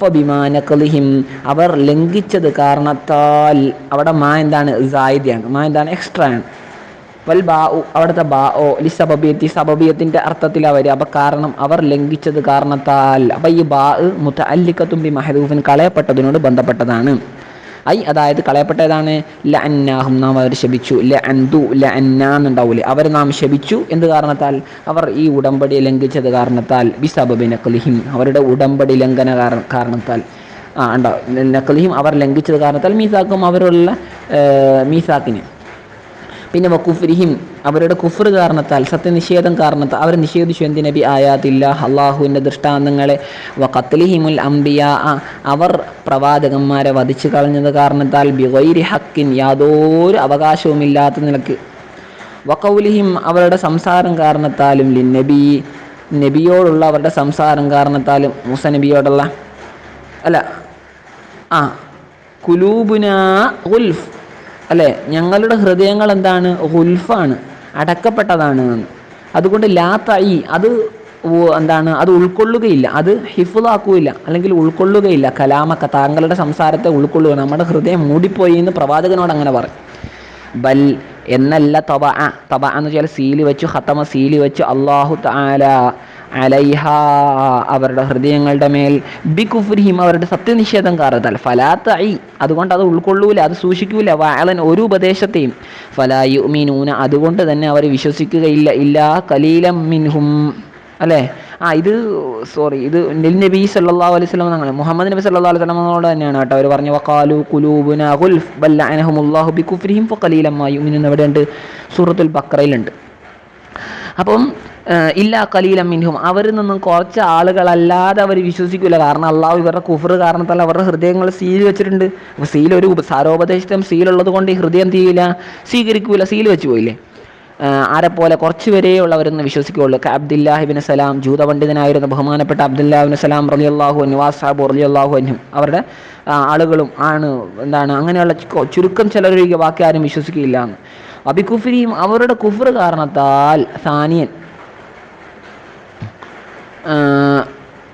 ഫബിമാനക്കലിഹിം. അവർ ലംഘിച്ചത് കാരണത്താൽ അവിടെ മാ എന്താണ്? സായിദിയാണ്. മാ എന്താണ്? എക്സ്ട്രാ ആണ്. വൽ ബാ അവിടുത്തെ ബാ ഓ ലി സബബിയത്തി സബബിയത്തിന്റെ അർത്ഥത്തിൽ അവർ അപ്പം കാരണം അവർ ലംഘിച്ചത് കാരണത്താൽ. അപ്പം ഈ ബാ മുത്ത അല്ലിക്കത്തും ബി മഹദൂഫിൻ കളയപ്പെട്ടതിനോട് ബന്ധപ്പെട്ടതാണ്. ഐ അതായത് കളയപ്പെട്ടതാണ്. ല അന്നാഹും നാം അവർ ശപിച്ചു. ല അന്തു ല അന്നാന്നുണ്ടാവൂലേ അവർ നാം ശപിച്ചു. എന്ത് കാരണത്താൽ? അവർ ഈ ഉടമ്പടി ലംഘിച്ചത് കാരണത്താൽ. ബിസബബി നക്കലിഹിം അവരുടെ ഉടമ്പടി ലംഘന കാര- കാരണത്താൽ. ആ ഉണ്ടാവും നക്കലിഹിം അവർ ലംഘിച്ചത് കാരണത്താൽ മീസാക്കും അവരുള്ള മീസാക്കിന്. പിന്നെ വക്കുഫ്രിഹിം അവരുടെ കുഫർ കാരണത്താൽ സത്യനിഷേധം കാരണത്താൽ അവർ നിഷേധിച്ചു. എന്തി നബി? ആയാത്തില്ല അള്ളാഹുവിന്റെ ദൃഷ്ടാന്തങ്ങളെ. വഖത്ലിഹിമുൽ അംബിയ അവർ പ്രവാചകന്മാരെ വധിച്ചു കളഞ്ഞത് കാരണത്താൽ ബിഗൈരി ഹക്കിൻ യാതൊരു അവകാശവുമില്ലാത്ത നിലയ്ക്ക്. വക്കൗലിഹിം അവരുടെ സംസാരം കാരണത്താലും ലിന്നബി നബി നബിയോടുള്ള അവരുടെ സംസാരം കാരണത്താലും മൂസ നബിയോടുള്ള അല്ല ആ കുലൂബുന ഗുൽഫ്. അല്ലേ? ഞങ്ങളുടെ ഹൃദയങ്ങൾ എന്താണ്? ഹുൽഫാണ് അടക്കപ്പെട്ടതാണ്. അതുകൊണ്ട് ലാ തൈ അത് എന്താണ്? അത് ഉൾക്കൊള്ളുകയില്ല. അത് ഹിഫുലാക്കുകയില്ല അല്ലെങ്കിൽ ഉൾക്കൊള്ളുകയില്ല. കലാമക്ക താങ്കളുടെ സംസാരത്തെ ഉൾക്കൊള്ളുക. നമ്മുടെ ഹൃദയം മൂടിപ്പോയി എന്ന് പ്രവാചകനോട് അങ്ങനെ പറയും. ബൽ എന്നല്ല തബ തബ എന്ന് വെച്ചാൽ സീൽ വെച്ചു ഹത്തമ സീൽ വെച്ചു. അള്ളാഹു താല അലൈഹ അവരുടെ ഹൃദയങ്ങളുടെ മേൽ. ബി കുഫുരിഹിം അവരുടെ സത്യനിഷേധം കാരണത്താൽ ഫലാത്ത ഐ അതുകൊണ്ട് അത് ഉൾക്കൊള്ളൂല അത് സൂക്ഷിക്കൂല. വാളൻ ഒരു ഉപദേശത്തെയും. ഫലായു മീനൂന അതുകൊണ്ട് തന്നെ അവർ വിശ്വസിക്കുകയില്ല. ഇല്ലാ കലീലം മിൻഹും. അല്ലേ? ആ ഇത് സോറി ഇത് നബി സല്ലല്ലാഹു അലൈഹി വസല്ലം എന്നാണ് മുഹമ്മദ് നബി സല്ലല്ലാഹു അലൈഹി വസല്ലമയോട് തന്നെയാണ് കേട്ടോ. അവർ പറഞ്ഞു വക്കാലു കുലൂബുന ഗുൽഫ് ബൽ ബി ബികുഫ്രിഹിം ഫഖലീലം മാ യുമിനൂന എവിടെയുണ്ട് സൂറത്തുൽ ബക്രയിലുണ്ട് അപ്പം ഇല്ല കലീലം മിൻഹും. അവരിൽ നിന്നും കുറച്ച് ആളുകളല്ലാതെ അവർ വിശ്വസിക്കില്ല കാരണം അള്ളാഹു ഇവരുടെ കുഫർ കാരണത്താൽ അവരുടെ ഹൃദയങ്ങൾ സീൽ വെച്ചിട്ടുണ്ട്. അപ്പോൾ സീൽ ഒരു സാരോപദേശത്തും സാരോപദേശം സീലുള്ളത് കൊണ്ട് ഈ ഹൃദയം തീയില്ല സ്വീകരിക്കൂല സീൽ വെച്ച് പോയില്ലേ? ആരെ പോലെ കുറച്ച് പേരേ ഉള്ളവരെന്ന് വിശ്വസിക്കുകയുള്ളൂ. അബ്ദുല്ലാഹിബിൻ സലാം ജൂത പണ്ഡിതനായിരുന്ന ബഹുമാനപ്പെട്ട അബ്ദുല്ലാഹിബിൻ സലാം റലി അള്ളാഹു നിവാസാബ് റലി അള്ളാഹു അന്നും അവരുടെ ആളുകളും ആണ് എന്താണ് അങ്ങനെയുള്ള ചുരുക്കം ചിലരൊഴികെ ബാക്കി ആരും വിശ്വസിക്കുകയില്ല എന്ന്. അബിക്കുഫിരിയും അവരുടെ കുഫർ കാരണത്താൽ സാനിയൻ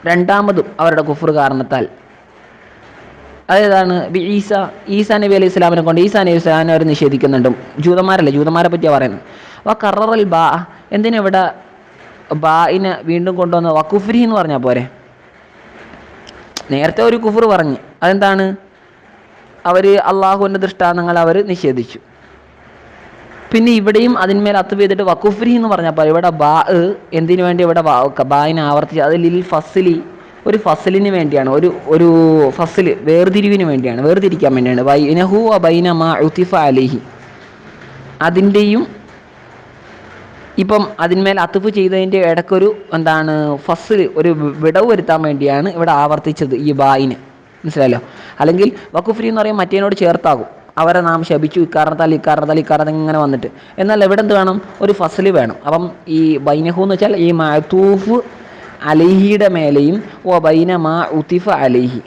രണ്ടാമതും അവരുടെ കുഫർ കാരണത്താൽ. അതേതാണ് ഈസ ഈസാ നബി അലൈഹി ഇസ്ലാമിനെ കൊണ്ട് ഈസാ നബി ഇസ്ലാമിനെ അവർ നിഷേധിക്കുന്നുണ്ട്. ജൂതന്മാരല്ലേ ജൂതന്മാരെ പറ്റിയാണ് പറയുന്നത്. വ കററൽ ബാ എന്തിനാ ഇവിടെ ബായിനെ വീണ്ടും കൊണ്ടുവന്ന്? വക്കുഫ്രി എന്ന് പറഞ്ഞാൽ പോരെ? നേരത്തെ ഒരു കുഫർ പറഞ്ഞ്. അതെന്താണ്? അവർ അള്ളാഹുവിന്റെ ദൃഷ്ടാന്തങ്ങൾ അവർ നിഷേധിച്ചു. പിന്നെ ഇവിടെയും അതിന്മേൽ അത്ത് ചെയ്തിട്ട് വക്കുഫ്രി എന്ന് പറഞ്ഞപ്പോൾ ഇവിടെ ബാ എന്തിനു വേണ്ടി ഇവിടെ ബായിനെ ആവർത്തിച്ച് അത് ലിൽ ഫസ്ലി ഒരു ഫസലിന് വേണ്ടിയാണ് ഒരു ഒരു ഫസൽ വേർതിരിവിന് വേണ്ടിയാണ് വേർതിരിക്കാൻ വേണ്ടിയാണ്. ബൈന ഉത്തിഫ അലിഹി. അതിന്റെയും ഇപ്പം അതിന്മേൽ അത്തുഫ് ചെയ്തതിന്റെ ഇടയ്ക്കൊരു എന്താണ് ഫസിൽ ഒരു വിടവ് വരുത്താൻ വേണ്ടിയാണ് ഇവിടെ ആവർത്തിച്ചത് ഈ ബായിന്. മനസ്സിലായല്ലോ? അല്ലെങ്കിൽ വക്കുഫ്രി എന്ന് പറയുമ്പോൾ മറ്റേനോട് ചേർത്താകും. അവരെ നാം ശപിച്ചു ഇക്കാരണത്താൽ ഇക്കാരണത്താൽ ഇക്കാരണത്താൽ ഇങ്ങനെ വന്നിട്ട്. എന്നാൽ എവിടെ എന്ത് വേണം? ഒരു ഫസൽ വേണം. അപ്പം ഈ ബൈനഹു എന്ന് വെച്ചാൽ ഈ മഅത്തൂഫ് അലിഹിയുടെ മേലെയും ഓ ബൈന മാ ഉത്തിഫ അലിഹി.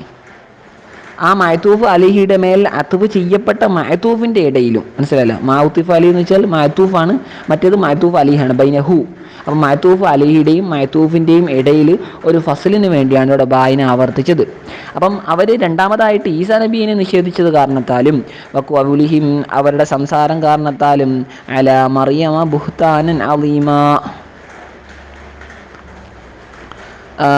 ആ മായത്തൂഫ് അലിഹിയുടെ മേൽ അത്തുഫ് ചെയ്യപ്പെട്ട മായത്തൂഫിന്റെ ഇടയിലും. മനസ്സിലായല്ലോ? മാത്തൂഫ് അലി എന്ന് വെച്ചാൽ മായത്തൂഫാണ് മറ്റേത് മായത്തൂഫ് അലിഹാണ് ബൈനഹു. അപ്പം മായത്തൂഫ് അലിഹിയുടെയും മായത്തൂഫിന്റെയും ഇടയിൽ ഒരു ഫസലിന് വേണ്ടിയാണ് ഇവിടെ ബായിനെ ആവർത്തിച്ചത്. അപ്പം അവർ രണ്ടാമതായിട്ട് ഈസ നബീനെ നിഷേധിച്ചത് കാരണത്താലും വക്കുലിഹിം അവരുടെ സംസാരം കാരണത്താലും അല മറിയമ ബുഹ്താനൻ അലീമ.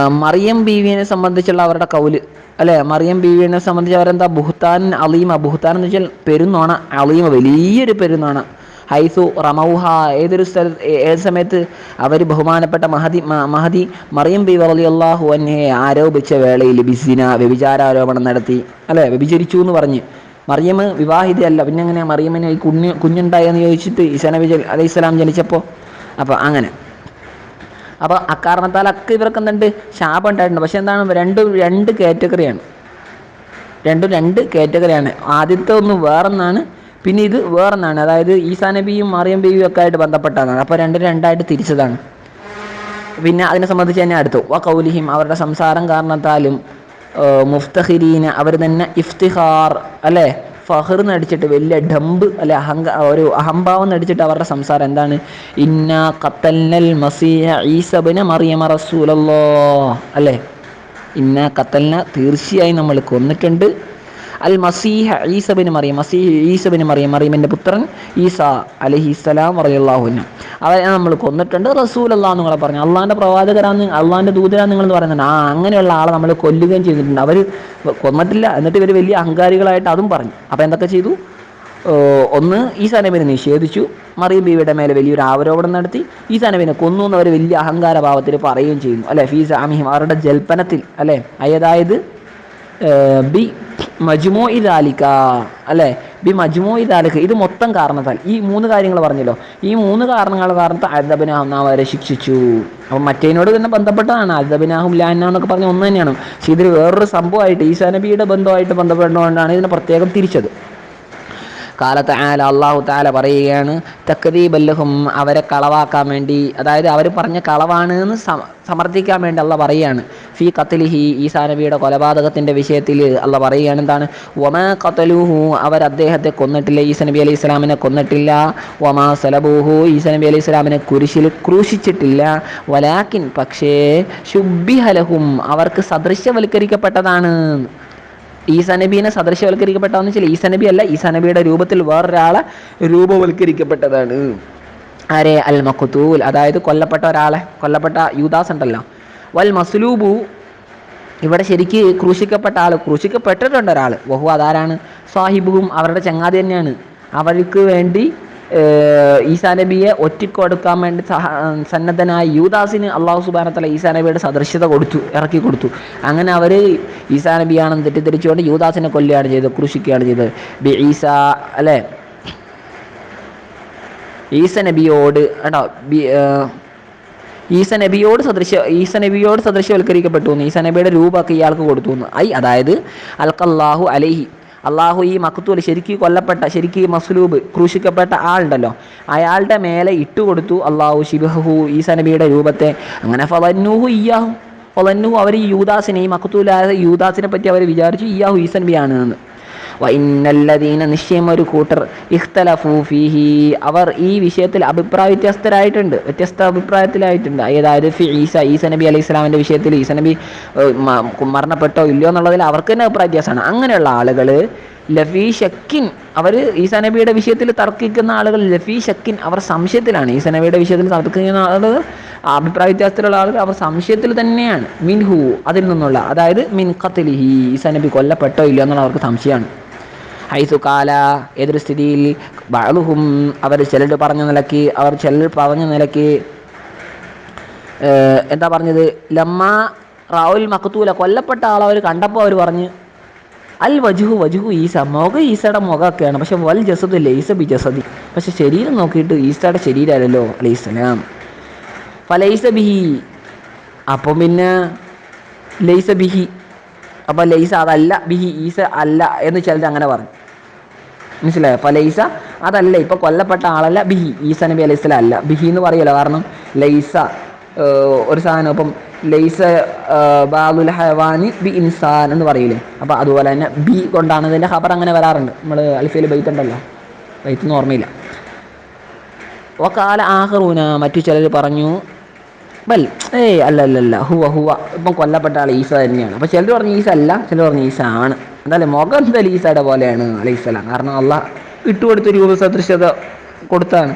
മറിയം ബീവിയെ സംബന്ധിച്ചുള്ള അവരുടെ കൗൽ അല്ലെ? മറിയം ബീവിയെ സംബന്ധിച്ച് അവരെന്താ? ബുഹ്താൻ അലീമ. ബുഹ്താൻ എന്ന് വെച്ചാൽ പെരുന്നോണ. അലീമ വലിയൊരു പെരുന്നോണ. ഹൈസു റമൗഹ ഏതൊരു സ്ഥലത്ത് ഏത് സമയത്ത് അവർ ബഹുമാനപ്പെട്ട മഹതി മഹദി മറിയം ബി അലി അള്ളാഹു അന്നെ ആരോപിച്ച വേളയിൽ ബിസിന വ്യഭിചാരാരോപണം നടത്തി അല്ലെ? വ്യഭിചരിച്ചു എന്ന് പറഞ്ഞ്. മറിയം വിവാഹിതയല്ല. പിന്നെ അങ്ങനെ മറിയമ്മനെ കുഞ്ഞ് കുഞ്ഞുണ്ടായെന്ന് ചോദിച്ചിട്ട് ഈസാ നബി അലൈഹി സ്വലാം ജനിച്ചപ്പോൾ അപ്പോൾ അങ്ങനെ. അപ്പോൾ അക്കാരണത്താലൊക്കെ ഇവർക്ക് എന്തുണ്ട്? ശാപം ഉണ്ടായിട്ടുണ്ട്. പക്ഷെ എന്താണ്? രണ്ടും രണ്ട് കാറ്റഗറിയാണ് രണ്ടും രണ്ട് കാറ്റഗറിയാണ് ആദ്യത്തെ ഒന്ന് വേറൊന്നാണ്. പിന്നെ ഇത് വേറൊന്നാണ്. അതായത് ഈസാ നബിയും മറിയം ബീവിയും ഒക്കെ ആയിട്ട് ബന്ധപ്പെട്ടതാണ് അപ്പോൾ രണ്ടും രണ്ടായിട്ട് തിരിച്ചതാണ്. പിന്നെ അതിനെ സംബന്ധിച്ച് തന്നെ അടുത്തു. വ കൗലിഹിം അവരുടെ സംസാരം കാരണത്താലും മുഫ്തഹിരീന അവർ തന്നെ ഇഫ്തിഹാർ അല്ലേ? ഫഹർ നടിച്ചിട്ട് വലിയ ഡംബ് അല്ലെ അഹങ്ക ഒരു അഹംഭാവം നടിച്ചിട്ട് അവരുടെ സംസാരം എന്താണ്? ഇന്ന കത്തൽനൽ മസീഹ ഈസബിന് മറിയമ റസൂലല്ലോ. അല്ലേ? ഇന്ന കത്തലിനെ തീർച്ചയായും നമ്മൾ കൊന്നിട്ടുണ്ട്. അൽ മസീഹ ഈസബിന് മറിയം മസീഹ് ഈസബിന് മറിയം മറിയമിന്റെ പുത്രൻ ഈസ അലഹിസ്സലാം പറയല്ലാഹുന അവരെ നമ്മൾ കൊന്നിട്ടുണ്ട്. റസൂൽ അള്ളാഹ് നിങ്ങളെ പറഞ്ഞു. അള്ളാഹിന്റെ പ്രവാചകരാന്ന് അള്ളാഹിന്റെ ദൂതരാന്ന് നിങ്ങൾ പറയുന്നത് ആ അങ്ങനെയുള്ള ആളെ നമ്മൾ കൊല്ലുകയും ചെയ്തിട്ടുണ്ട്. അവർ കൊന്നിട്ടില്ല. എന്നിട്ട് ഇവർ വലിയ അഹങ്കാരികളായിട്ട് അതും പറഞ്ഞു. അപ്പോൾ എന്തൊക്കെ ചെയ്തു? ഒന്ന് ഈ നബിനെ നിഷേധിച്ചു. മറിയം ബീവിയുടെ മേലെ വലിയൊരു ആരോപണം നടത്തി. ഈ നബിനെ കൊന്നു എന്ന് അവർ വലിയ അഹങ്കാരഭാവത്തിൽ പറയുകയും ചെയ്യുന്നു. അല്ലെ? ഫീസ് ആമിഹിം അവരുടെ ജൽപ്പനത്തിൽ അല്ലെ? അതായത് ബി മജ്മോ ഇതാലിക്ക അല്ലേ? ബി മജ്മോ ഇതാലിക്ക ഇത് മൊത്തം കാരണത്താൽ. ഈ മൂന്ന് കാര്യങ്ങൾ പറഞ്ഞല്ലോ. ഈ മൂന്ന് കാരണങ്ങൾ കാരണത്താൽ അദബിനാഹു നാം അവരെ ശിക്ഷിച്ചു. അപ്പം മറ്റേതിനോട് തന്നെ ബന്ധപ്പെട്ടതാണ്. അദബിനാഹും ലാന്ന എന്നൊക്കെ പറഞ്ഞ ഒന്ന് തന്നെയാണ്. പക്ഷേ ഇതിൽ വേറൊരു സംഭവമായിട്ട് ഈശാനബിയുടെ ബന്ധമായിട്ട് ബന്ധപ്പെട്ടുകൊണ്ടാണ് ഇതിനെ പ്രത്യേകം തിരിച്ചത്. കാലത്ത് ആല അള്ളാഹു താല പറയുകയാണ് തക്കദീബല്ലഹും അവരെ കളവാക്കാൻ വേണ്ടി അതായത് അവർ പറഞ്ഞ കളവാണ് എന്ന് സമർത്ഥിക്കാൻ വേണ്ടി അള്ള പറയുകയാണ്. ഫി കത്തലിഹി ഈസാ നബിയുടെ കൊലപാതകത്തിന്റെ വിഷയത്തിൽ അള്ള പറയുകയാണ് എന്താണ്? ഒമ കത്തലുഹു അവർ അദ്ദേഹത്തെ കൊന്നിട്ടില്ല ഈസ നബി അലൈഹി സ്വലാമിനെ കൊന്നിട്ടില്ല. ഒമാ സലബൂഹു ഈസ നബി അലൈഹി സ്വലാമിനെ കുരിശിൽ ക്രൂശിച്ചിട്ടില്ല. വലാക്കിൻ പക്ഷേ ശുബിഹലഹും അവർക്ക് സദൃശ്യവൽക്കരിക്കപ്പെട്ടതാണ്. ഈസാ നബീനെ സദൃശവൽക്കരിക്കപ്പെട്ടതെന്ന് വെച്ചാൽ ഈസനബി അല്ല ഈസാ നബിയുടെ രൂപത്തിൽ വേറൊരാളെ രൂപവൽക്കരിക്കപ്പെട്ടതാണ്. ആരെ? അൽ മഖുത്തൂൽ അതായത് കൊല്ലപ്പെട്ട ഒരാളെ കൊല്ലപ്പെട്ട യൂദാസ് ഉണ്ടല്ലോ. വൽ മസ്ലൂബു ഇവിടെ ശരിക്ക് ക്രൂശിക്കപ്പെട്ട ആൾ ക്രൂശിക്കപ്പെട്ടിട്ടുണ്ട് ഒരാൾ ബഹു അതാരാണ് സാഹിബുവും അവരുടെ ചങ്ങാതി തന്നെയാണ്. അവർക്ക് വേണ്ടി ഈസാ നബിയെ ഒറ്റിക്കൊടുക്കാൻ വേണ്ടി സഹ സന്നദ്ധനായ യൂദാസിന് അള്ളാഹു സുബാനത്തല ഈസാ നബിയുടെ സദൃശ്യത കൊടുത്തു ഇറക്കി കൊടുത്തു. അങ്ങനെ അവർ ഈസാ നബിയാണെന്ന് തെറ്റിദ്ധരിച്ചുകൊണ്ട് യൂദാസിനെ കൊല്ലുകയാണ് ചെയ്തത് ക്രൂശിക്കുകയാണ് ചെയ്തത്. ബി ഈസ അല്ലേ? ഈസ നബിയോട് കേട്ടോ ബി ഈസ നബിയോട് സദൃശ്യ ഈസ നബിയോട് സദൃശ്യവൽക്കരിക്കപ്പെട്ടു ഈസ നബിയുടെ രൂപമൊക്കെ ഇയാൾക്ക് കൊടുത്തു ഐ അതായത് അൽക്കല്ലാഹു അലൈഹി അള്ളാഹു ഈ മക്തൂൽ ശരിക്ക് കൊല്ലപ്പെട്ട ശരിക്ക് മസ്ലൂബ് ക്രൂശിക്കപ്പെട്ട ആളുണ്ടല്ലോ. അയാളുടെ മേലെ ഇട്ടുകൊടുത്തു അള്ളാഹു ശിബഹു ഈസ നബിയുടെ രൂപത്തെ. അങ്ങനെ ഫലന്നൂഹു ഇയാഹു ഫലന്നൂഹു അവർ ഈ യൂദാസിനെ ഈ മക്തൂലായ യൂദാസിനെ പറ്റി അവർ വിചാരിച്ചു ഇയാഹു ഈസ നബിയാണ് എന്ന് വൈനല്ലദീന നിശ്ചയം ഒരു കൂട്ടർ. ഇഖ്തലഫൂഫിഹി അവർ ഈ വിഷയത്തിൽ അഭിപ്രായ വ്യത്യസ്തരായിട്ടുണ്ട്. വ്യത്യസ്ത അഭിപ്രായത്തിലായിട്ടുണ്ട്. അതായത് ഈസ ഈസ നബി അലൈഹി സ്വലാമിന്റെ വിഷയത്തിൽ ഈസ നബി മരണപ്പെട്ടോ ഇല്ലയോ എന്നുള്ളതിൽ അവർക്ക് തന്നെ അഭിപ്രായ വ്യത്യാസമാണ്. അങ്ങനെയുള്ള ആളുകൾ ലഫീ ഷക്കിൻ അവർ ഈസ നബിയുടെ വിഷയത്തിൽ തർക്കിക്കുന്ന ആളുകൾ ലഫീ ഷക്കിൻ അവർ സംശയത്തിലാണ്. ഈസ നബിയുടെ വിഷയത്തിൽ തർക്കിക്കുന്ന ആളുകൾ അഭിപ്രായ വ്യത്യാസത്തിലുള്ള ആളുകൾ അവർ സംശയത്തിൽ തന്നെയാണ്. മിൻഹു അതിൽ നിന്നുള്ള അതായത് മിൻ ഖത്ലിഹി ഈസ നബി കൊല്ലപ്പെട്ടോ ഇല്ലയോ എന്നുള്ള അവർക്ക് സംശയമാണ്. ഹൈസു കാല ഏതൊരു സ്ഥിതിയിൽ ബാലുഹും അവർ ചിലർ പറഞ്ഞ നിലയ്ക്ക് അവർ ചിലർ പറഞ്ഞ നിലയ്ക്ക് എന്താ പറഞ്ഞത്? ലമ്മ റാവുൽ മക്കത്തൂല കൊല്ലപ്പെട്ട ആൾ അവർ കണ്ടപ്പോൾ അവർ പറഞ്ഞ് അൽ വജുഹു വജുഹു ഈസ മുഖം ഈസയുടെ മുഖമൊക്കെയാണ്. പക്ഷെ വൽ ജസദ് ലൈസ ബി ജസദി. പക്ഷെ ശരീരം നോക്കിയിട്ട് ഈസയുടെ ശരീരമല്ലല്ലോ അലൈഹിസ്സലാം ഫലൈസ ബിഹി. അപ്പം പിന്നെ ലൈസ ബിഹി. അപ്പം ലൈസ അതല്ല ബിഹി ഈസ അല്ല എന്ന് ചിലർ അങ്ങനെ പറഞ്ഞു. മനസ്സിലായോ? ഫലൈസ അതല്ല ഇപ്പൊ കൊല്ലപ്പെട്ട ആളല്ല ബിഹി ഈസ നബി അലൈഹി അല്ല. ബിഹി എന്ന് പറയല്ലോ കാരണം ലൈസ ഒരു സാധനം ഇപ്പം ലൈസ ബാബുൽ ഹവാനി ബി ഇൻസാൻ എന്ന് പറയില്ലേ അപ്പോൾ അതുപോലെ തന്നെ ബി കൊണ്ടാണ് ഇതിന്റെ ഖബർ അങ്ങനെ വരാറുണ്ട്. നമ്മൾ അൽഫയിൽ ബൈത്ത് ഉണ്ടല്ലോ. ബൈത്തൊന്നും ഓർമ്മയില്ല. ഒക്കാല ആഹറൂന മറ്റു ചിലർ പറഞ്ഞു ബൽ ഏയ് അല്ല അല്ല അല്ല ഹുവ ഹുവ. ഇപ്പം കൊല്ലപ്പെട്ട ആൾ ഈസ തന്നെയാണ്. അപ്പോൾ ചിലർ പറഞ്ഞു ഈസ അല്ല ചിലർ പറഞ്ഞു ഈസ ആണ്. എന്തായാലും മുഖം ദലീസയുടെ പോലെയാണ് അലൈഹിസ്സലാം കാരണം അള്ളാഹ് ഇട്ടുകൊടുത്ത രൂപ രൂപസദൃശ്യത കൊടുത്താണ്.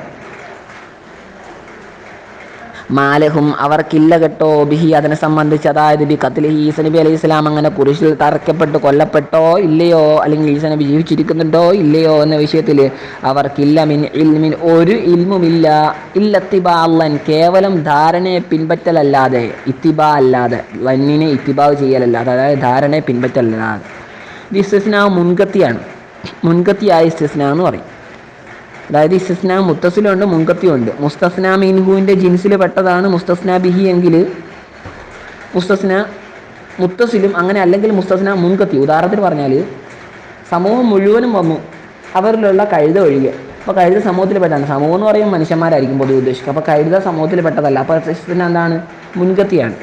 മാലഹും അവർക്കില്ല കെട്ടോ. ബിഹി അതിനെ സംബന്ധിച്ച് അതായത് ബി കത്തിൽ ഈസ നബി അലൈഹി സ്വലാം അങ്ങനെ കുരിശിൽ തറക്കപ്പെട്ട് കൊല്ലപ്പെട്ടോ ഇല്ലയോ? അല്ലെങ്കിൽ ഈസ നബി ജീവിച്ചിരിക്കുന്നുണ്ടോ ഇല്ലയോ എന്ന വിഷയത്തിൽ അവർക്കില്ല. മിൻ ഇൽമിൻ ഒരു ഇൽമുമില്ല. ഇല്ലത്തിബ അല്ലൻ കേവലം ധാരണയെ പിൻപറ്റലല്ലാതെ ഇത്തിബ അല്ലാതെ വന്നിനെ ഇത്തിബാവ് ചെയ്യലല്ലാതെ അതായത് ധാരണയെ പിൻപറ്റലല്ലാതെ. ഇത് ഇസ്തിസ്ന മുൻകത്തിയാണ്. മുൻകത്തിയായ ഇസ്തിസ്ന എന്ന് പറയും. അതായത് ഇസ്തിസ്ന മുത്തസിലുണ്ട് മുൻകത്തിയുണ്ട്. മുസ്തസ്ന മീൻഹുവിന്റെ ജിൻസിൽ പെട്ടതാണ് മുസ്തസ്ന ബിഹി എങ്കിൽ മുസ്തസ്ന മുത്തസിലും അങ്ങനെ അല്ലെങ്കിൽ മുസ്തസ്ന മുൻകത്തി. ഉദാഹരണത്തിന് പറഞ്ഞാൽ സമൂഹം മുഴുവനും വന്നു. അവരിലുള്ള കഴുത ഒഴികെ. അപ്പോൾ കഴുത സമൂഹത്തിൽ പെട്ടതാണ്. സമൂഹം എന്ന് പറയുമ്പോൾ മനുഷ്യന്മാരായിരിക്കും പൊതുവെ ഉദ്ദേശിക്കുക. അപ്പോൾ കഴുത സമൂഹത്തിൽ പെട്ടതല്ല. അപ്പോൾ എന്താണ്? മുൻകത്തിയാണ്.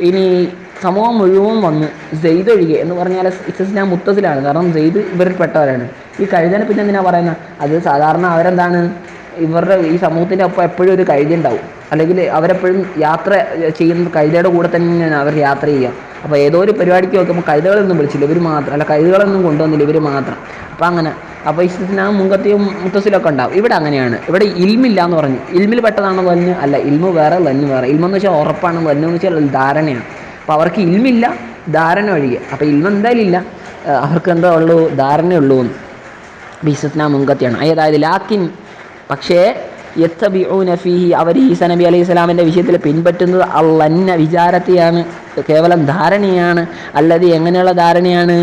ഇനി സമൂഹം മുഴുവൻ വന്ന് സെയ്ദ് ഒഴികെ എന്ന് പറഞ്ഞാൽ ഇസ്ലാം മുത്തസിലാണ്. കാരണം സെയ്ദ് ഇവരിൽ പെട്ടവരാണ്. ഈ കഴുതനെ പിന്നെ എന്തിനാ പറയുന്നത് അത് സാധാരണ അവരെന്താണ്? ഇവരുടെ ഈ സമൂഹത്തിന്റെ ഒപ്പം എപ്പോഴും ഒരു കഴുത ഉണ്ടാവും അല്ലെങ്കിൽ അവരെപ്പോഴും യാത്ര ചെയ്യുന്ന കഴുതയുടെ കൂടെ തന്നെയാണ് അവർ യാത്ര ചെയ്യുക. അപ്പോൾ ഏതോ ഒരു പരിപാടിക്ക് നോക്കുമ്പോൾ കഴുതകളൊന്നും വിളിച്ചില്ല. ഇവർ മാത്രം. അല്ല കഴുതകളൊന്നും കൊണ്ടുവന്നില്ല ഇവർ മാത്രം. അപ്പോൾ അങ്ങനെ. അപ്പോൾ ആ മുങ്കത്തിയും മുത്തസിലൊക്കെ ഉണ്ടാവും. ഇവിടെ അങ്ങനെയാണ്. ഇവിടെ ഇൽമില്ല എന്ന് പറഞ്ഞു. ഇൽമിൽ പെട്ടതാണെന്ന് ലന്ന് അല്ല ഇൽമു വേറെ ലന്ന് വേറെ. ഇൽമെന്ന് വെച്ചാൽ ഉറപ്പാണ്. എന്ന് വെച്ചാൽ ധാരണയാണ്. അപ്പോൾ അവർക്ക് ഇൽമില്ല ധാരണ ഒഴികെ. അപ്പോൾ ഇൽമ എന്തായാലും ഇല്ല. അവർക്ക് എന്താ ഉള്ളൂ ധാരണയുള്ളൂ എന്ന്. ബിസത്ന മുങ്കത്തിയാണ് അതായത് ലാക്കിൻ പക്ഷേ യത്തബിഊന ഫീഹി അവർ ഈസ നബി അലൈഹി സ്വലാമിന്റെ വിഷയത്തിൽ പിൻപറ്റുന്നത് അള്ളന്ന വിചാരത്തെയാണ്. കേവലം ധാരണയാണ്. അല്ലത് എങ്ങനെയുള്ള ധാരണയാണ്?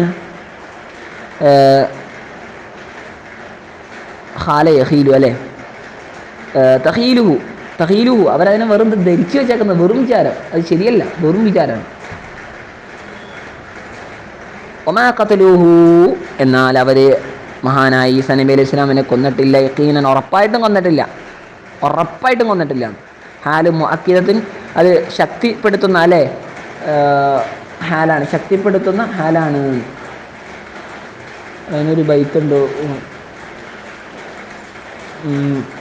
ഹാല യഹീലു അല്ലേ? തഹീലു തഹീലുഹു അവരതിനെ വെറും ധരിച്ചു വെച്ചേക്കുന്നത് വെറും വിചാരം. അത് ശരിയല്ല വെറും വിചാരമാണ്. ഒമാ കത്തലൂഹു എന്നാൽ അവർ മഹാനായി ഈസ നബി അലൈഹി സ്വലാമിനെ കൊന്നിട്ടില്ല യക്കീനൻ ഉറപ്പായിട്ടും കൊന്നിട്ടില്ല. ഉറപ്പായിട്ടും കൊന്നിട്ടില്ല. ഹാലും അക്കീദത്തിന് അത് ശക്തിപ്പെടുത്തുന്ന അല്ലേ? ഹാലാണ് ശക്തിപ്പെടുത്തുന്ന ഹാലാണ്. അതിനൊരു. ഉം.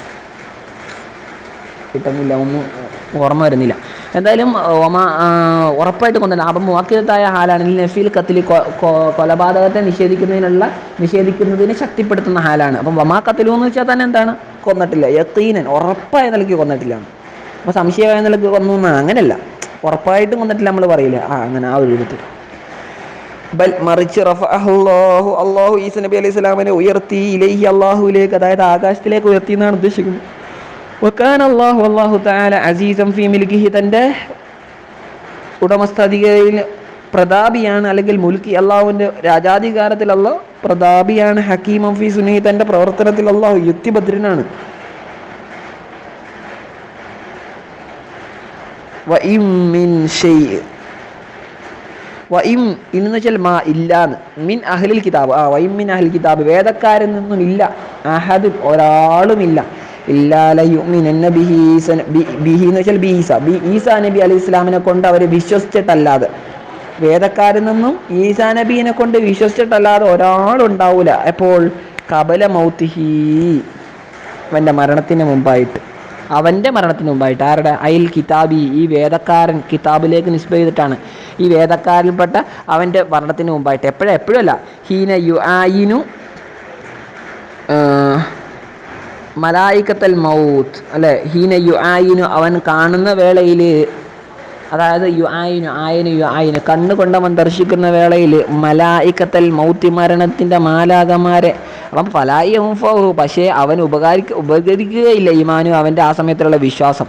കിട്ടുന്നില്ല ഒന്നും ഓർമ്മ വരുന്നില്ല. എന്തായാലും ഒമ ഉറപ്പായിട്ട് കൊണ്ടു അപ്പം മുവാക്കിലത്തായ ഹാലാണെങ്കിൽ നഫീൽ കത്തിൽ കൊലപാതകത്തെ നിഷേധിക്കുന്നതിനുള്ള നിഷേധിക്കുന്നതിനെ ശക്തിപ്പെടുത്തുന്ന ഹാലാണ്. അപ്പം വമാ കത്തിലു എന്ന് വെച്ചാൽ തന്നെ എന്താണ്? കൊന്നിട്ടില്ല. യത്തീനൻ ഉറപ്പായ നിലയ്ക്ക് കൊന്നിട്ടില്ല. അപ്പോൾ സംശയമായ നിലയ്ക്ക് കൊന്നു എന്നാണ്. അങ്ങനെയല്ല. ഉറപ്പായിട്ടും കൊന്നിട്ടില്ല നമ്മൾ പറയില്ല. ആ അങ്ങനെ ആ ഒരു വിധത്തിൽ ബൽ മറിച്ച് അള്ളാഹു അള്ളാഹു ഈസ നബി അലൈഹി സ്വലാമിനെ ഉയർത്തി ഇലേഹി അള്ളാഹുവിലേക്ക് അതായത് ആകാശത്തിലേക്ക് ഉയർത്തി എന്നാണ് ഉദ്ദേശിക്കുന്നത്. വക്കാൻ അള്ളാഹു അള്ളാഹു താല അസീസം ഫി മിൽക്കിഹി തന്റെ ഉടമസ്ഥാധികാരിയിൽ പ്രതാപിയാണ് അല്ലെങ്കിൽ മുൽക്കി അള്ളാഹുവിന്റെ രാജാധികാരത്തിൽ അള്ളാഹ് പ്രതാപിയാണ് ഹക്കീമം ഫി സുനി തന്റെ പ്രവർത്തനത്തിൽ അള്ളാഹു യുക്തിഭദ്രനാണ് വ ഇന്ന് വെച്ചാൽ മാ ഇല്ലാന്ന് മിൻ അഹ്ലിൽ കിതാബ്. ആ വൈം മിൻ അഹ്ലിൽ കിതാബ്. വേദക്കാരിൽ നിന്നും ഇല്ല. അഹദും ഒരാളുമില്ല ബി- ഈസ. ബി നബി അലി ഇസ്ലാമിനെ കൊണ്ട് അവർ വിശ്വസിച്ചിട്ടല്ലാതെ വേദക്കാരിൽ നിന്നും ഈസാ നബീനെ കൊണ്ട് വിശ്വസിച്ചിട്ടല്ലാതെ ഒരാളുണ്ടാവൂല. എപ്പോൾ? കബല മൗത്തിഹി. അവന്റെ മരണത്തിന് മുമ്പായിട്ട്. അവന്റെ മരണത്തിന് മുമ്പായിട്ട്. ആരുടെ? അയൽ കിതാബി. ഈ വേദക്കാരൻ കിതാബിലേക്ക് നിസ്ബ ചെയ്തിട്ടാണ്. ഈ വേദക്കാരിൽപ്പെട്ട അവന്റെ മരണത്തിന് മുമ്പായിട്ട്. എപ്പോഴും? എപ്പോഴല്ല. ഹീന യു ആയിനു മലായിക്കത്തൽ മൗത്ത് അല്ലെ? ഹീന യു ആയിനു അവൻ കാണുന്ന വേളയിൽ അതായത് യു ആയിനു ആയിനു യു ആയിനു കണ്ണുകൊണ്ട് അവൻ ദർശിക്കുന്ന വേളയിൽ മലായിക്കത്തൽ മൗത്തി മരണത്തിന്റെ മാലാകമാരെ അപ്പം ഫലായി പക്ഷേ അവൻ ഉപകാരിക്ക ഉപകരിക്കുകയില്ല ഈമാനു അവന്റെ ആ സമയത്തുള്ള വിശ്വാസം.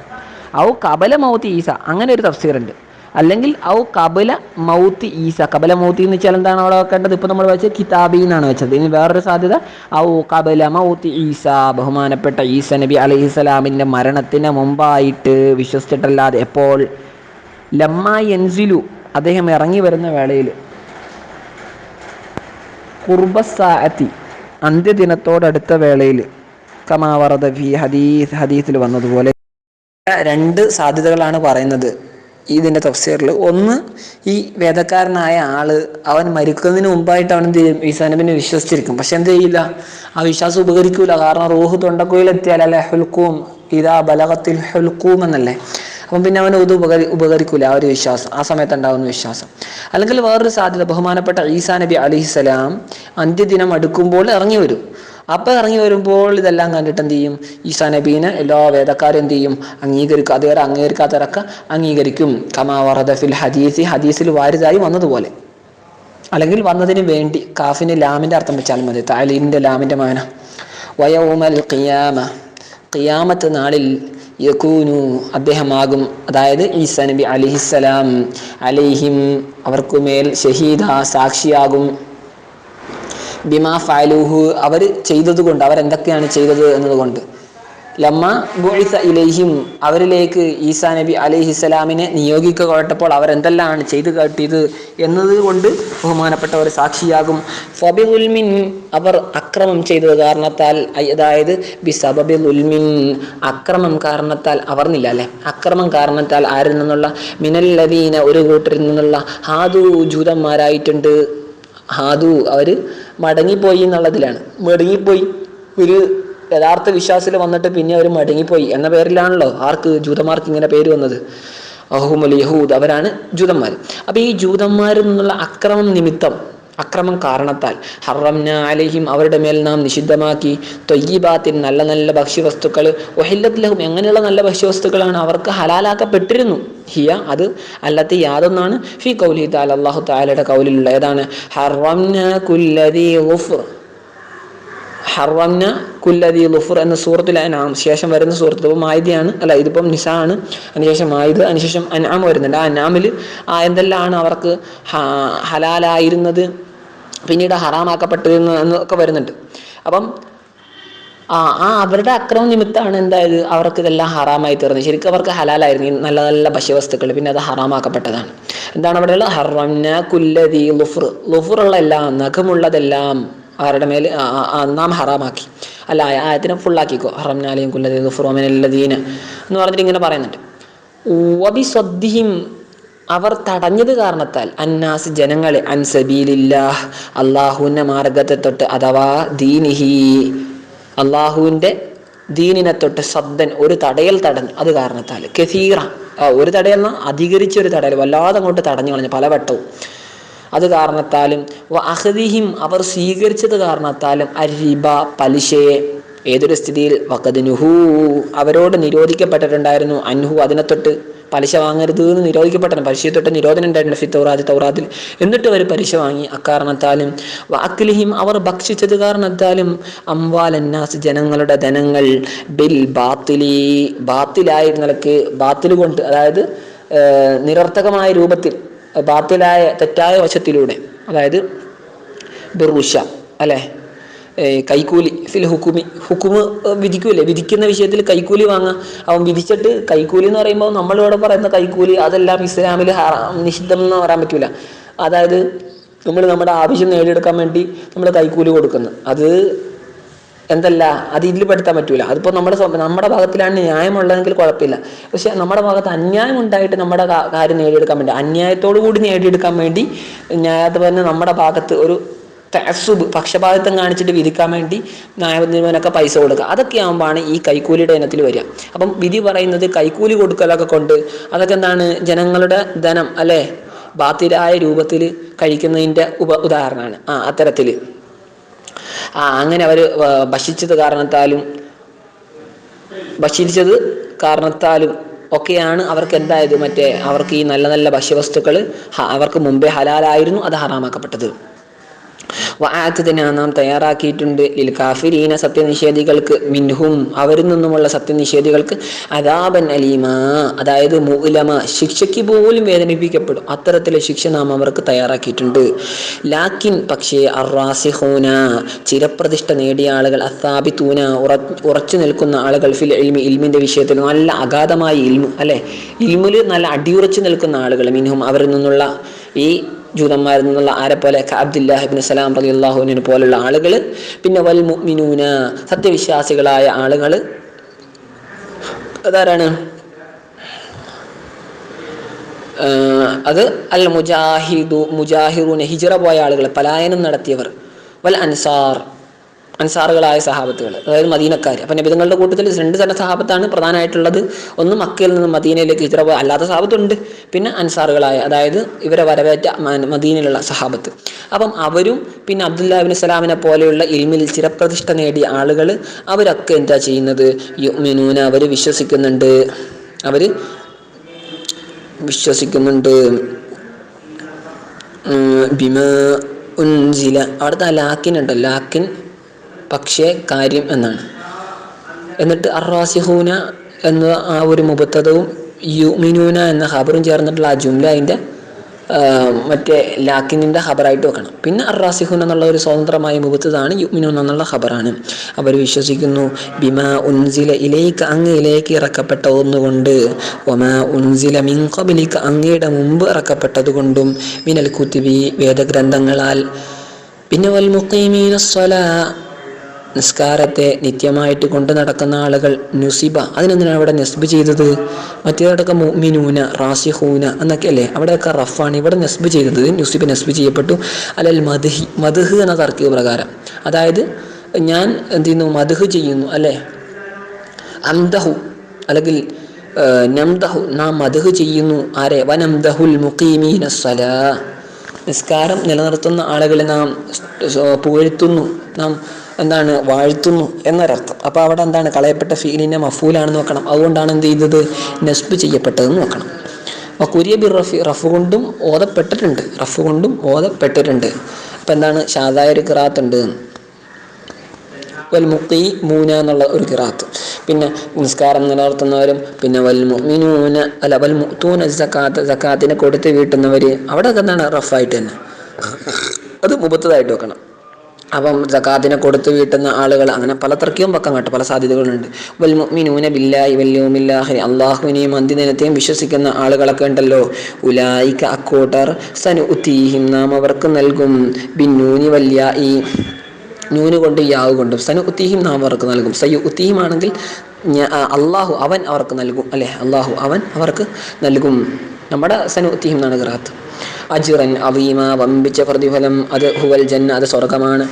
ഔ കബല മൗത്തി ഈസ അങ്ങനെ ഒരു തഫ്സീറുണ്ട്. അല്ലെങ്കിൽ ഔ കബല മൗത്തി ഈസ. കബല മൗത്തി എന്ന് വെച്ചാൽ എന്താണ് അവിടെ വെക്കേണ്ടത്? ഇപ്പോൾ നമ്മൾ വെച്ചത് കിതാബി എന്നാണ് വെച്ചത്. ഇനി വേറൊരു സാധ്യത ഔ കബല മൗത്തി ഈസ. ബഹുമാനപ്പെട്ട ഈസ നബി അലൈഹി സ്വലാമിന്റെ മരണത്തിന് മുമ്പായിട്ട് വിശ്വസിച്ചിട്ടല്ലാതെ എപ്പോൾ? ലമ്മ എൻസിലു അദ്ദേഹം ഇറങ്ങി വരുന്ന വേളയിൽ. കുർബസാഅത്തി അന്ത്യദിനത്തോടടുത്ത വേളയിൽ. കമാവറദ ഫി ഹദീസ് ഹദീസിൽ വന്നതുപോലെ. രണ്ട് സാധ്യതകളാണ് പറയുന്നത്. ഇതിന്റെ തഫ്സീറിൽ. ഒന്ന് ഈ വേദക്കാരനായ ആൾ അവൻ മരിക്കുന്നതിന് മുമ്പായിട്ട് അവൻ എന്ത് ചെയ്യും? ഈസാ വിശ്വസിച്ചിരിക്കും. പക്ഷെ എന്ത് ചെയ്യില്ല? ആ വിശ്വാസം ഉപകരിക്കൂല. കാരണം റൂഹ് തൊണ്ടക്കുയിലെത്തിയാൽ അല്ലെ? ഹുൽക്കൂം ഇതാ ബലകത്തിൽ ഹുൽക്കൂം എന്നല്ലേ? അപ്പം പിന്നെ അവന് ഇത് ഉപകരി ഉപകരിക്കൂല ആ ഒരു വിശ്വാസം. ആ സമയത്ത് ഉണ്ടാകുന്ന വിശ്വാസം. അല്ലെങ്കിൽ വേറൊരു സാധ്യത ബഹുമാനപ്പെട്ട ഈസാ നബി അലിഹിസലാം അന്ത്യദിനം അടുക്കുമ്പോൾ ഇറങ്ങി വരും. അപ്പം ഇറങ്ങി വരുമ്പോൾ ഇതെല്ലാം കണ്ടിട്ട് എന്ത് ചെയ്യും? ഈസാ നബീനെ എല്ലാ വേദക്കാരും എന്ത് ചെയ്യും? അംഗീകരിക്കും അതുവരെ അംഗീകരിക്കാത്തവരൊക്കെ അംഗീകരിക്കും. കമാ വറദ ഫിൽ ഹദീസി ഹദീസിൽ വാരിതായി വന്നതുപോലെ. അല്ലെങ്കിൽ വന്നതിന് വേണ്ടി കാഫിന് ലാമിന്റെ അർത്ഥം വെച്ചാൽ മതി. താലീലിന്റെ ലാമിന്റെ മാന. വയവുമൽ ഖിയാമ. ഖിയാമത്ത് നാളിൽ യക്കൂനു അദ്ദേഹമാകും. അതായത് ഈസാ നബി അലിഹിസ്സലാം. അലിഹിം അവർക്കുമേൽ ഷഹീദ സാക്ഷിയാകും. ബിമാ ഫാലൂഹു അവർ ചെയ്തതുകൊണ്ട് അവരെന്തൊക്കെയാണ് ചെയ്തത് എന്നതുകൊണ്ട്. ലമ്മ ബുഴിസ ഇലൈഹിം അവരിലേക്ക് ഈസാ നബി അലൈഹിസ്സലാമിനെ നിയോഗിക്കപ്പെട്ടപ്പോൾ അവരെന്തെല്ലാം ചെയ്ത് കാട്ടിയത് എന്നതുകൊണ്ട് ബഹുമാനപ്പെട്ട ഒരു സാക്ഷിയാകും. ഫബിഉൽമിൻ അവർ അക്രമം ചെയ്തത് കാരണത്താൽ അതായത് ബി സബബി ഉൽമിൻ അക്രമം കാരണത്താൽ അവർന്നില്ല അല്ലെ? അക്രമം കാരണത്താൽ ആരിൽ നിന്നുള്ള? മിനല്ലദീന ഒരു കൂട്ടരിൽ നിന്നുള്ള ഹാദു ജൂതന്മാരായിട്ടുണ്ട്. ഹാദു അവർ മടങ്ങിപ്പോയി എന്നുള്ളതിലാണ്. മടങ്ങിപ്പോയി. ഒരു യഥാർത്ഥ വിശ്വാസത്തിൽ വന്നിട്ട് പിന്നെ അവർ മടങ്ങിപ്പോയി എന്ന പേരിലാണല്ലോ ആർക്ക് ജൂതന്മാർക്ക് ഇങ്ങനെ പേര് വന്നത്. അഹുമൽ യഹൂദ് അവരാണ് ജൂതന്മാർ അപ്പോൾ ഈ ജൂതന്മാരിൽ നിന്നുള്ള അക്രമം നിമിത്തം അക്രമം കാരണത്താൽ. ഹറംന അലഹിം അവരുടെ മേൽ നാം നിഷിദ്ധമാക്കി. തൊയ്യബാത്തിൻ നല്ല നല്ല ഭക്ഷ്യവസ്തുക്കൾ ഒഹില്ലത്തിലഹും എങ്ങനെയുള്ള നല്ല ഭക്ഷ്യവസ്തുക്കളാണ് അവർക്ക് ഹലാലാക്കപ്പെട്ടിരുന്നു. ഹിയ അത് അല്ലാത്ത യാതൊന്നാണ്. ഫി കൗലി താൽ അള്ളാഹു താലയുടെ കൗലിലുള്ള ഏതാണ്? ഹറംന കുല്ലതി ഗുഫ്ർ. ഹറംന കുല്ലതി ലുഫുർ എന്ന സൂറത്തിൽ അനാം ശേഷം വരുന്ന സൂറത്ത് ഇപ്പം മായുതയാണ് അല്ല ഇതിപ്പം നിസാണ്. അതിനുശേഷം മായുത് അതിനുശേഷം അനാം വരുന്നുണ്ട്. ആ അനാമിൽ എന്തെല്ലാമാണ് അവർക്ക് ഹലാലായിരുന്നത്? പിന്നീട് ഹറാമാക്കപ്പെട്ടിരുന്നത് എന്നൊക്കെ വരുന്നുണ്ട്. അപ്പം ആ ആ അവരുടെ അക്രമം നിമിത്തമാണ് എന്തായത്? അവർക്ക് ഇതെല്ലാം ഹറാമായി തീർന്നത്. ശരിക്കും അവർക്ക് ഹലാലായിരുന്നു. ഈ നല്ല നല്ല ഭക്ഷ്യവസ്തുക്കൾ പിന്നെ അത് ഹറാമാക്കപ്പെട്ടതാണ്. എന്താണ് അവിടെയുള്ള ഹറംന കുല്ലതി ലുഫുർ. ലുഫുറുള്ള എല്ലാം നഖമുള്ളതെല്ലാം അവരുടെ മേൽ നാം ഹറാമാക്കി. അല്ല ആയത്തിനെ ഫുള്ളാക്കിക്കോ. ഹറംനാലയും കുല്ലതി ലുഫുറോമിനല്ലദീന എന്ന് പറഞ്ഞിട്ട് ഇങ്ങനെ പറയുന്നുണ്ട്. അവർ തടഞ്ഞത് കാരണത്താൽ അന്നാസ് ജനങ്ങളെ അൻസബീലില്ലാഹ് അള്ളാഹുവിന്റെ മാർഗത്തെ തൊട്ട് അഥവാ ദീനിഹി. അള്ളാഹുവിന്റെ ദീനിനെ തൊട്ട് ശബ്ദൻ ഒരു തടയൽ തടഞ്ഞു അത് കാരണത്താൽ. കെസീറ ഒരു തടയൽ എന്നാൽ അധികരിച്ച ഒരു തടയൽ വല്ലാതെ അങ്ങോട്ട് തടഞ്ഞു കളഞ്ഞു പലവട്ടവും. അത് കാരണത്താലും അഹദിഹിം അവർ സ്വീകരിച്ചത് കാരണത്താലും അരിബ പലിശയെ ഏതൊരു സ്ഥിതിയിൽ വക്കതിനുഹു അവരോട് നിരോധിക്കപ്പെട്ടിട്ടുണ്ടായിരുന്നു. അൻഹു അതിനെ തൊട്ട് പലിശ വാങ്ങരുത് എന്ന് നിരോധിക്കപ്പെട്ടാണ് പലിശയെ തൊട്ട് നിരോധനം ഉണ്ടായിട്ടുണ്ട് ഫി തൗറാദിൽ എന്നിട്ട് അവർ പലിശ വാങ്ങി. അക്കാരണത്താലും വാക്കിലിഹിം അവർ ഭക്ഷിച്ചത് കാരണത്താലും അംവാലന്നാസ് ജനങ്ങളുടെ ധനങ്ങൾ ബിൽ ബാത്തിലി ബാത്തിലായ നിലയ്ക്ക് ബാത്തിൽ കൊണ്ട് അതായത് നിരർത്ഥകമായ രൂപത്തിൽ ബാത്തിലായ തെറ്റായ വശത്തിലൂടെ അതായത് ബിറുഷ അല്ലേ? കൈക്കൂലി. ഫിൽ ഹുക്കുമി ഹുക്കുമ് വിധിക്കൂലേ? വിധിക്കുന്ന വിഷയത്തിൽ കൈക്കൂലി വാങ്ങാം. അവൻ വിധിച്ചിട്ട് കൈക്കൂലി എന്ന് പറയുമ്പോൾ നമ്മളിവിടെ പറയുന്ന കൈക്കൂലി അതെല്ലാം ഇസ്ലാമിൽ നിഷിദ്ധം എന്ന് പറയാൻ പറ്റില്ല അതായത് നമ്മൾ നമ്മുടെ ആവശ്യം നേടിയെടുക്കാൻ വേണ്ടി നമ്മൾ കൈക്കൂലി കൊടുക്കുന്നു. അത് എന്തല്ല അത് ഇതിൽ പെടുത്താൻ പറ്റൂല. അതിപ്പോൾ നമ്മുടെ നമ്മുടെ ഭാഗത്തിലാണ് ന്യായമുള്ളതെങ്കിൽ കുഴപ്പമില്ല. പക്ഷെ നമ്മുടെ ഭാഗത്ത് അന്യായം ഉണ്ടായിട്ട് നമ്മുടെ കാര്യം നേടിയെടുക്കാൻ വേണ്ടി അന്യായത്തോടു കൂടി നേടിയെടുക്കാൻ വേണ്ടി പറഞ്ഞ് നമ്മുടെ ഭാഗത്ത് ഒരു തസുബ് പക്ഷപാതിത്വം കാണിച്ചിട്ട് വിധിക്കാൻ വേണ്ടി ന്യായാധിപനൊക്കെ പൈസ കൊടുക്കുക. അതൊക്കെ ആകുമ്പോഴാണ് ഈ കൈക്കൂലിയുടെ ഇനത്തിൽ വരിക. അപ്പം വിധി പറയുന്നത് കൈക്കൂലി കൊടുക്കലൊക്കെ കൊണ്ട് അതൊക്കെ എന്താണ് ജനങ്ങളുടെ ധനം അല്ലേ? ബാത്തിരായ രൂപത്തിൽ കഴിക്കുന്നതിന്റെ ഉപ ഉദാഹരണമാണ്. ആ അത്തരത്തിൽ. ആ അങ്ങനെ അവർ ഭക്ഷിച്ചത് കാരണത്താലും ഭക്ഷിച്ചത് കാരണത്താലും ഒക്കെയാണ് അവർക്ക് എന്തായത്? മറ്റേ അവർക്ക് ഈ നല്ല നല്ല ഭക്ഷ്യവസ്തുക്കൾ അവർക്ക് മുമ്പേ ഹലാലായിരുന്നു അത് ഹറാമാക്കപ്പെട്ടത്. വാത്തതിനാ നാം തയ്യാറാക്കിയിട്ടുണ്ട്. ലിൽ കാഫിരീന സത്യനിഷേധികൾക്ക് മിൻഹും അവരിൽ നിന്നുമുള്ള സത്യനിഷേധികൾക്ക് അദാബൻ അലീമ. അതായത് മൂലമ ശിക്ഷയ്ക്ക് പോലും വേദനിപ്പിക്കപ്പെടും. അത്തരത്തിലെ ശിക്ഷ നാം അവർക്ക് തയ്യാറാക്കിയിട്ടുണ്ട്. ലാക്കിൻ പക്ഷേ അറാസിഹൂന ചിരപ്രതിഷ്ഠ നേടിയ ആളുകൾ അസാബിത്തൂന ഉറ ഉറച്ചു നിൽക്കുന്ന ആളുകൾ ഫിൽ ഇൽമി ഇൽമിന്റെ വിഷയത്തിൽ നല്ല അഗാധമായ ഇൽമു അല്ലെ? ഇൽമുൽ നല്ല അടിയുറച്ചു നിൽക്കുന്ന ആളുകൾ മിൻഹും അവരിൽ നിന്നുള്ള ഈ ജൂതന്മാരിൽ നിന്നുള്ള ആരെ പോലെ അബ്ദുല്ലാഹിബിൻ സലാം അലി അള്ളാഹുവിനെ പോലുള്ള ആളുകൾ പിന്നെ വൽ മുഅ്മിനൂന സത്യവിശ്വാസികളായ ആളുകൾ അതാരാണ്? അത് അൽ മുജാഹിദു മുജാഹിറൂന ഹിജറ പോയ ആളുകൾ പലായനം നടത്തിയവർ. വൽ അൻസാർ അൻസാറുകളായ സഹാബത്തുകൾ അതായത് മദീനക്കാർ അപ്പം നബിതങ്ങളുടെ കൂട്ടത്തിൽ രണ്ട് തരം സഹാബത്താണ് പ്രധാനമായിട്ടുള്ളത്. ഒന്ന് മക്കയിൽ നിന്ന് മദീനയിലേക്ക് ഹിജറ പോയ അല്ലാത്ത സഹാബത്തുണ്ട്. പിന്നെ അൻസാറുകളായ അതായത് ഇവരെ വരവേറ്റ മദീനിലുള്ള സഹാബത്ത്. അപ്പം അവരും പിന്നെ അബ്ദുല്ലാബിൻ സലാമിനെ പോലെയുള്ള ഇൽമിൽ ചിരപ്രതിഷ്ഠ നേടിയ ആളുകൾ അവരൊക്കെ എന്താ ചെയ്യുന്നത്? യുമിനൂന അവർ വിശ്വസിക്കുന്നുണ്ട്. അവർ വിശ്വസിക്കുന്നുണ്ട്. ബിമ ഉൻസില. അവിടുത്തെ ആ ലാക്കിൻ ഉണ്ട് ലാക്കിൻ പക്ഷേ കാര്യം എന്നാണ്. എന്നിട്ട് അറാസിഹൂന എന്ന ആ ഒരു മുബത്തതവും യുമിനൂന എന്ന ഖബറും ചേർന്നിട്ടുള്ള ആ ജുംല അതിന്റെ മറ്റേ ലാക്കിനിന്റെ ഖബറായിട്ട് വെക്കണം. പിന്നെ അറാസിഹുൻ എന്നുള്ള ഒരു സ്വതന്ത്രമായ മുബത്തതാണ് യുമിനൂൻ എന്നുള്ള ഖബറാണ്. അവർ വിശ്വസിക്കുന്നു ബിമ ഉൻസില ഇലേക്ക് അങ്ങയിലേക്ക് ഇറക്കപ്പെട്ട ഒന്നുകൊണ്ട് ഒമ ഉൻസില മിൻ ഖബലിക്ക് അങ്ങയുടെ മുമ്പ് ഇറക്കപ്പെട്ടത് കൊണ്ടും മിനൽ കുത്തിബി വേദഗ്രന്ഥങ്ങളാൽ. പിന്നെ വൽ മുഖീമീന സ്വലാ നിസ്കാരത്തെ നിത്യമായിട്ട് കൊണ്ടു നടക്കുന്ന ആളുകൾ നുസിബ. അതിനെന്തിനാണ് അവിടെ നെസ്ബ് ചെയ്തത്? മറ്റേതടക്കം മുഅ്മിനൂന റാസിഹൂന എന്നൊക്കെ അല്ലേ? അവിടെയൊക്കെ റഫാണ് ഇവിടെ നെസ്ബ് ചെയ്തത്. നുസിബ നെസ്ബ് ചെയ്യപ്പെട്ടു. അല്ലെങ്കിൽ മദ്ഹി മധുഹ് എന്ന തർക്കീവ് പ്രകാരം. അതായത് ഞാൻ എന്ത് ചെയ്യുന്നു? മധുഹ് ചെയ്യുന്നു അല്ലേ? അന്തഹു അല്ലെങ്കിൽ നംദഹു. നാം മധുഹ് ചെയ്യുന്നു. ആരെ? വനംദഹുൽ മുഖീമീന സലാ. നിസ്കാരം നിലനിർത്തുന്ന ആളുകളെ നാം പുകഴ്ത്തുന്നു. നാം എന്താണ് വാഴ്ത്തുന്നു എന്നൊരർത്ഥം. അപ്പോൾ അവിടെ എന്താണ് കളയപ്പെട്ട ഫീലിനെ മഫൂലാണെന്ന് വെക്കണം അതുകൊണ്ടാണ് എന്ത് ചെയ്തത്? നെസ്ബ് ചെയ്യപ്പെട്ടതെന്ന് വെക്കണം അപ്പോൾ കുരിയ ബിർ റഫി റഫ് കൊണ്ടും ഓതപ്പെട്ടിട്ടുണ്ട്. റഫ് കൊണ്ടും ഓതപ്പെട്ടിട്ടുണ്ട്. അപ്പോൾ എന്താണ്? ഷാദായ ഒരു കിറാത്ത് ഉണ്ട് വൽ മുക്കി മൂന എന്നുള്ള ഒരു കിറാത്ത്. പിന്നെ നിസ്കാരം നിലനിർത്തുന്നവരും പിന്നെ വൽ മുഅ്മിനൂന അല്ല വൽ മുത്തൂന സക്കാത്ത് സക്കാത്തിനെ കൊടുത്ത് വീട്ടുന്നവർ അവിടെ എന്താണ്? റഫായിട്ട് തന്നെ. അത് മുപ്പത്തതായിട്ട് വെക്കണം. അപ്പം ജക്കാത്തിനെ കൊടുത്ത് വീട്ടുന്ന ആളുകൾ അങ്ങനെ പല തർക്കവും വെക്കാൻ കേട്ടോ പല സാധ്യതകളുണ്ട്. വൽ മുഅ്മിനൂന ബില്ലാഹി വല്യവുമില്ലാഹി അള്ളാഹുവിനെയും അന്ത്യദിനത്തെയും വിശ്വസിക്കുന്ന ആളുകളൊക്കെ ഉണ്ടല്ലോ. ഉലായിക്ക അക്കോട്ടർ സനു ഉത്തീഹിം നാം അവർക്ക് നൽകും. ബിന്നൂനി വല്യ ഈ നൂന് കൊണ്ടും യാവ് കൊണ്ടും സനു ഉത്തീഹിം നാം അവർക്ക് നൽകും. സയ്യു ഉത്തീഹിം ആണെങ്കിൽ അള്ളാഹു അവൻ അവർക്ക് നൽകും. അല്ലേ? അള്ളാഹു അവൻ അവർക്ക് നൽകും. നമ്മുടെ സനു ഉത്തീഹിം എന്നാണ് ഖിറാത്ത്. അജിറൻ അവീമ വമ്പിച്ച പ്രതിഫലം അത് ഹുവൽ ജന്ന അത് സ്വർഗമാണ്